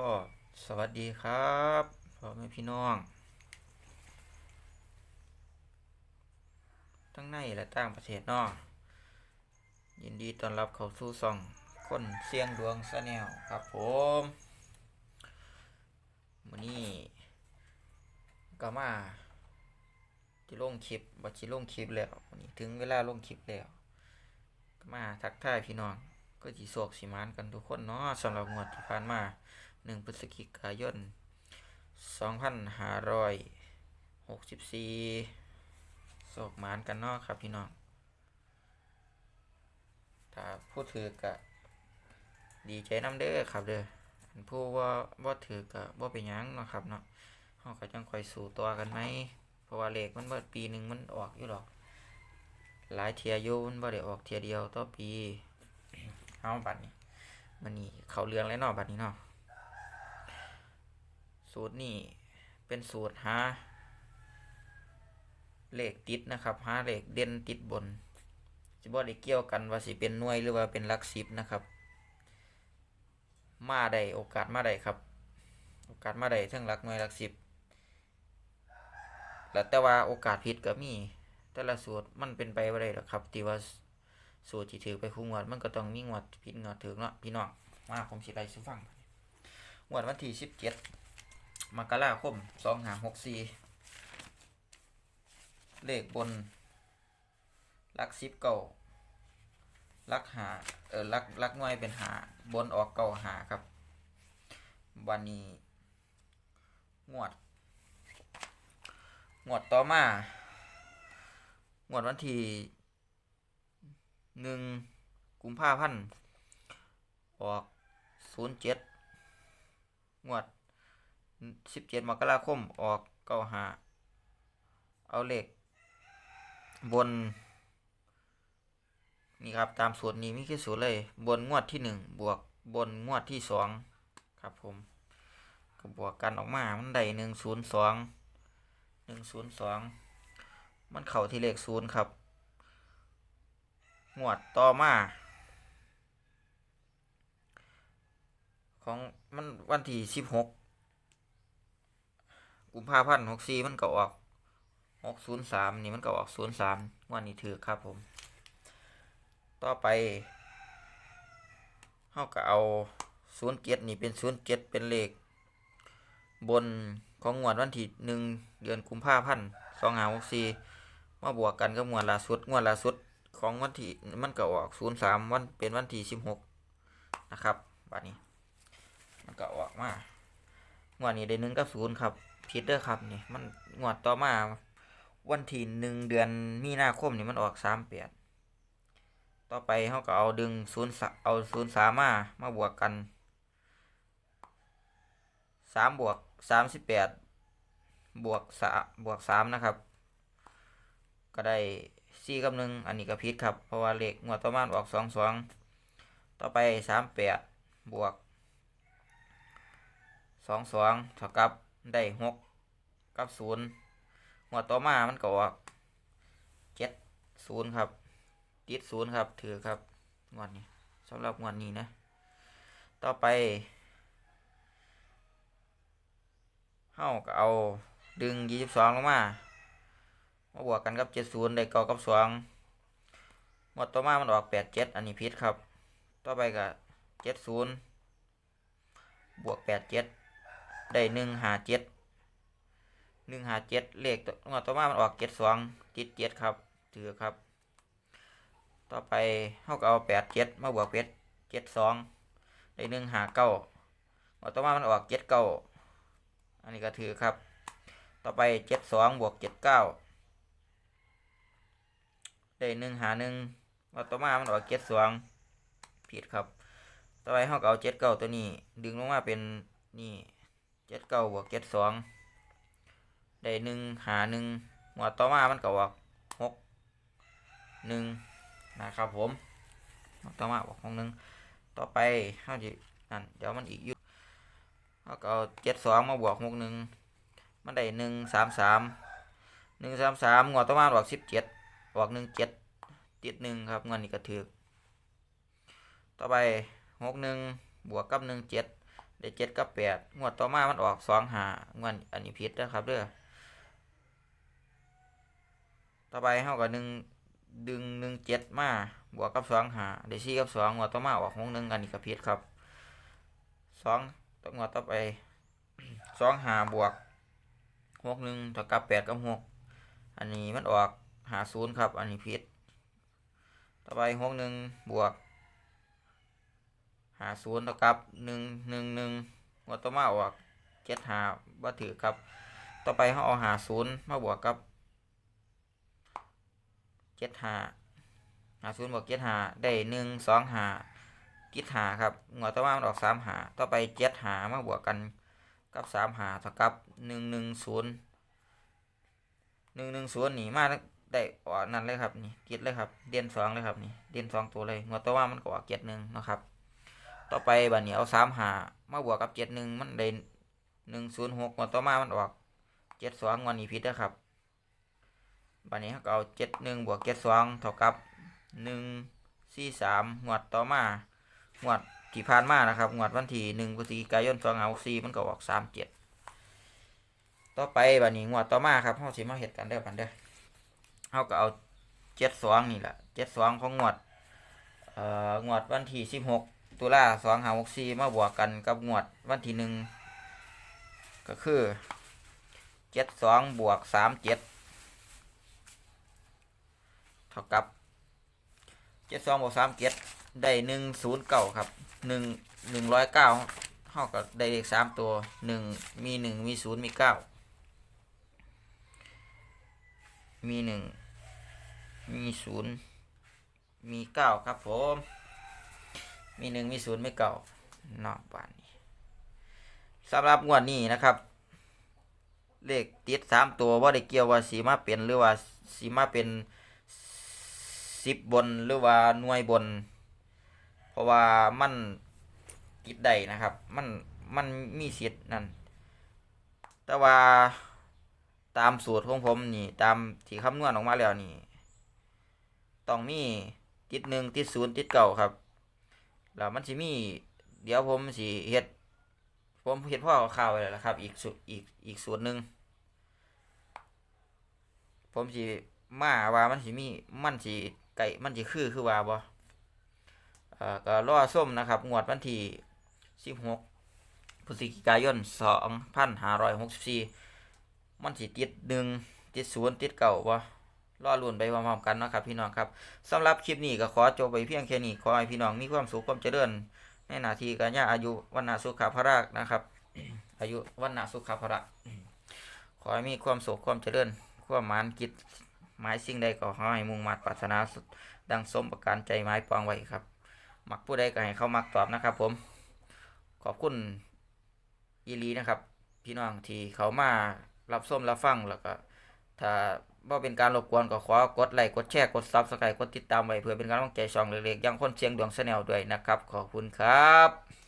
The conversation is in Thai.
ก็สวัสดีครับพ่อแม่พี่น้อง ทั้งในและต่างประเทศเนาะยินดีต้อนรับเข้าสู่ซ่องคนเสียงดวงสแนลครับผมวันนี้ก็มาจะลงคลิปบัจิลงคลิปแล้ววันนี้ถึงเวลาลงคลิปแล้วก็มาทักทายพี่น้องก็จีโศกสีมานกันทุกคนเนาะสำหรับงวดที่ผ่านมา หนึ่งพฤศจิกายนสองพันห้าร้อยหกสิบสี่โศกหมานกันเนาะครับพี่น้อง ถ้าผู้ถือก็ดีใจน้ำเด้อครับเด้อผู้ว่าว่าถือก็ว่าเป็นยังเนาะครับเนาะเขาก็จังคอยสู่ตัวกันไหมเพราะว่าเลขมันเบิดปีหนึ่งมันออกอยู่หรอก หลายเทียยูมันบ่ได้ออกเทียเดียวต่อปีเอาบัตรนี้มันนี่เขาเรืองแล้วเนาะบัตรนี้เนาะ สูตรนี่เป็นสูตรหาเลขติดนะครับหาเลขเด่นติดบนจะบ่ได้เกี่ยวกันว่าสิเป็นหน่วยหรือว่าเป็นลักสิบนะครับ มาได้โอกาสมาได้ครับ โอกาสมาได้ทั้งหลักหน่วยหลักสิบแล้วแต่ว่าโอกาสผิดก็มี แต่ละสูตรมันเป็นไปบ่ได้หรอกครับที่ว่าสูตรที่ถือไปคู่งวดมันก็ต้องมีงวดผิดงวดถือเนาะพี่น้องมาผมสิไล่สู่ฟังงวดวันที่สิบเจ็ด มกราคมสองหาหกสี่เลขบนลักสิบเก้าลักหาเออลักลักน่วยเป็นหาบนออกเก้าหาครับ วันนี้งวดงวดต่อมางวดวันที่หนึ่งกุมภาพันธ์ออกศูนย์เจ็ดงวด สิบเจ็ดมกราคมออกเก้าหาเอาเลขบน นี่ครับตามสูตรนี้มีแค่สูตรเลย บนงวดที่หนึ่งบวกบนงวดที่สองครับผมก็บวกกันออกมา มันได้หนึ่งศูนย์สองหนึ่งศูนย์สองมันเข้าที่เลขศูนย์ครับ งวดต่อมา ของมันวันที่สิบหก กุมภาพันธ์หกสี่มันก็ออกหกศูนย์สามนี่มันก็ออกศูนย์สามวดนี้ถือครับผม ต่อไปเฮาก็เอาศูนย์เจ็ดนี่เป็นศูนย์เจ็ดเป็นเลข บนของงวดวันที่หนึ่งเดือนกุมภาพันธ์สองห้าหกสี่มาบวกกันกับงวดล่าสุดงวดล่าสุดของวันที่มันก็ออกศูนย์สามวันเป็นวันที่สิบหกนะครับบัดนี้ มันก็ออกมางวดนี้ได้หนึ่งกับศูนย์ครับ ผิดเด้อครับนี่มันงวดต่อมา วันที่หนึ่งเดือนมีนาคมนี่มันออกสามแปดต่อไปเขาก็เอาดึงศูนย์เอาศูนย์สามมามาบวกกันสามบวกสามสิบแปดบวกสาบวกสามนะครับ ก็ได้สี่กับหนึ่งอันนี้ก็ผิดครับ เพราะว่าเลขงวดต่อมาออกสองสองต่อไปสามแปดบวกสองสองเท่ากับ ได้หกกับศูนย์งวดต่อมามันก็ออกเจ็ดศูนย์ครับ ติดศูนย์ครับถือครับงวดนี้สำหรับงวดนี้นะ ต่อไปเฮ้าก็เอาดึงยี่สิบสองลงมามาบวกกันกับเจ็ดศูนย์ได้เก้ากับสองหมดต่อมามันออกแปดเจ็ดอันนี้ผิดครับ ต่อไปก็เจ็ดศูนย์บวกแปดเจ็ด ได้หนึ่งหาเจ็ดหนึ่งหาเจ็ดเลขงวดต่อมามันออกเจ็ดสองติดเจ็ดครับถือครับ ต่อไปเท่ากับเอาแปดเจ็ดมาบวกเป็ดเจ็ดสองได้หนึ่งหาเก้างวดต่อมามันออกเจ็ดเก้าอันนี้ก็ถือครับ ต่อไปเจ็ดสองบวกเจ็ดเก้าได้หนึ่งหาหนึ่งว่าต่อมามันออกเจ็ดสองผิดครับ ต่อไปเขาก็เอาเจ็ดเก้าตัวนี้ ดึงลงมาเป็นนี่ เจ็ดเก้าบวกเจ็ดสองได้หนึ่งหาหนึ่งว่าต่อมามันก็ออกหกหนึ่งนะครับผมงวต่อมาออกหกหนึ่งต่อไปเขาจะนั่นเดี๋ยวมันอีกยู่เขาก็เอาเจ็ดสองมาบวกหกหนึ่งมันได้หนึ่งสามสามหนึ่งสามสามงวต่อมาออกสิบเจ็ดออกหนึ่งเจ็ดติดหนึ่งครับเงินนี้ก็ถือต่อไปหกหนึ่งบวกกับหนึ่งเจ็ด ได้เจ็ดกับแปดงวดต่อมามันออกสองหางวดอันนี้ผิดนะครับเด้อต่อไปเฮาก็หนึ่งดึงหนึ่งเจ็ดมาบวกกับสองหาได้สี่กับสองงวดต่อมาออกหกหนึ่งอันนี้ก็ผิดครับสองต่องวดต่อไปสองหาบวกหกหนึ่งเท่ากับแปดกับหกอันนี้มันออกหาศูนย์ครับ อันนี้ผิด ต่อไปหกหนึ่งบวก หาศูนย์เท่ากับหนึ่งหนึ่งหนึ่งงวดต่อมาออกเจ็ดหาบ่ถือครับ ต่อไปเขาเอาหาศูนย์มาบวกกับเจ็ดหาหาศูนย์บวกเจ็ดหาได้หนึ่งสองหากิดหาครับงวดต่อมามันออกสามหาต่อไปเจ็ดหามาบวกกันกับสามหาเท่ากับหนึ่งหนึ่งศูนย์หนึ่งหนึ่งศูนย์นี่มาได้ออกนั่นเลยครับนี่กิดเลยครับ เด่นสองเลยครับนี่เด่นสองตัวเลยงวดต่อมามันก็ออกเจ็ดหนึ่งนะครับ ต่อไปบัดนี้เอาสามหามาบวกกับเจ็ดหนึ่งมันได้หนึ่งศูนย์หกงวดต่อมามันออกเจ็ดสองงวดนี้ผิดนะครับบัดนี้เราก็เอาเจ็ดหนึ่งบวกเจ็ดสองเท่ากับหนึ่งสี่สามงวดต่อมางวดที่ผ่านมานะครับงวดวันที่หนึ่งพฤศจิกายนสองเอาซีมันก็ออกสามเจ็ดต่อไปบัดนี้งวดต่อมาครับเฮาสิมาเฮ็ดกันเด้อบันเด้อเฮาก็เอาเจ็ดสองนี่แหละเจ็ดสองของงวดเอ่องวดวันที่สิบหก ตุลาสองหาหกสี่มาบวกกันกับงวดวันที่หนึ่งก็คือเจ็ดสองบวกสามเจ็ดเท่ากับเจ็ดสองบวกสามเจ็ดได้หนึ่งศูนย์เก้าครับหนึ่งหนึ่งร้อยเก้าเท่ากับได้เลขสามตัวหนึ่งมีหนึ่งมีศูนย์มีเก้ามีหนึ่งมีศูนย์มีเก้าครับผม มีหนึ่งมีศูนย์มีเก้านอกบ้านนี้สำหรับงวดนี้นะครับ เลขติดสามตัวว่าได้เกี่ยวว่าสีมาเป็นหรือว่าสีมาเป็นสิบบนหรือว่าหน่วยบน เพราะว่ามันกิดได้นะครับ มันมันมีสิทธิ์นั่นแต่ว่าตามสูตรของผมนี่ตามที่คำนวณออกมาแล้วนี่ ต้องมีติดหนึ่งติดศูนย์ติดเก่าครับ แล้วมันสิมี เดี๋ยวผมสิเฮ็ดผมเฮ็ดพ่อข่าวไว้แล้วละครับ อีกสูตรอีกอีกสูตรหนึ่งผมสิมาว่ามันสิมีมันสิไก่มันสิคือคือว่าบ่เอ่อก็รอส้มนะครับ งวดวันที่16พฤศจิกายน2564มันสิติดหนึ่งติดศูนย์ติดเก่าบ่ รอลุ้นไปพร้อมๆกันเนาะครับพี่น้องครับสำหรับคลิปนี้ก็ขอจบไปเพียงแค่นี้ขอให้พี่น้องมีความสุขความเจริญในหนาทีการงาอายุวันนาสุขภาระนะครับ อายุวันนาสุขภาระขอให้มีความสุขความเจริญความหมานกิจหมายสิ่งใดก็ขอให้มุ่งมั่นปรารถนาดังสมประการใจหมายปองไว้ครับ มักผู้ใดก็ให้เขามักตอบนะครับ ผมขอบคุณอีหลีนะครับ พี่น้องที่เขามารับส้มรับฟังแล้วก็ ถ้าบ่เป็นการรบกวนก็ขอกดไลค์กดแชร์กดซับสไครต์กดติดตามไว้เพื่อเป็นกำลังใจช่องเล็กๆยังคนเสียงดวงแนลด้วยนะครับ ขอบคุณครับ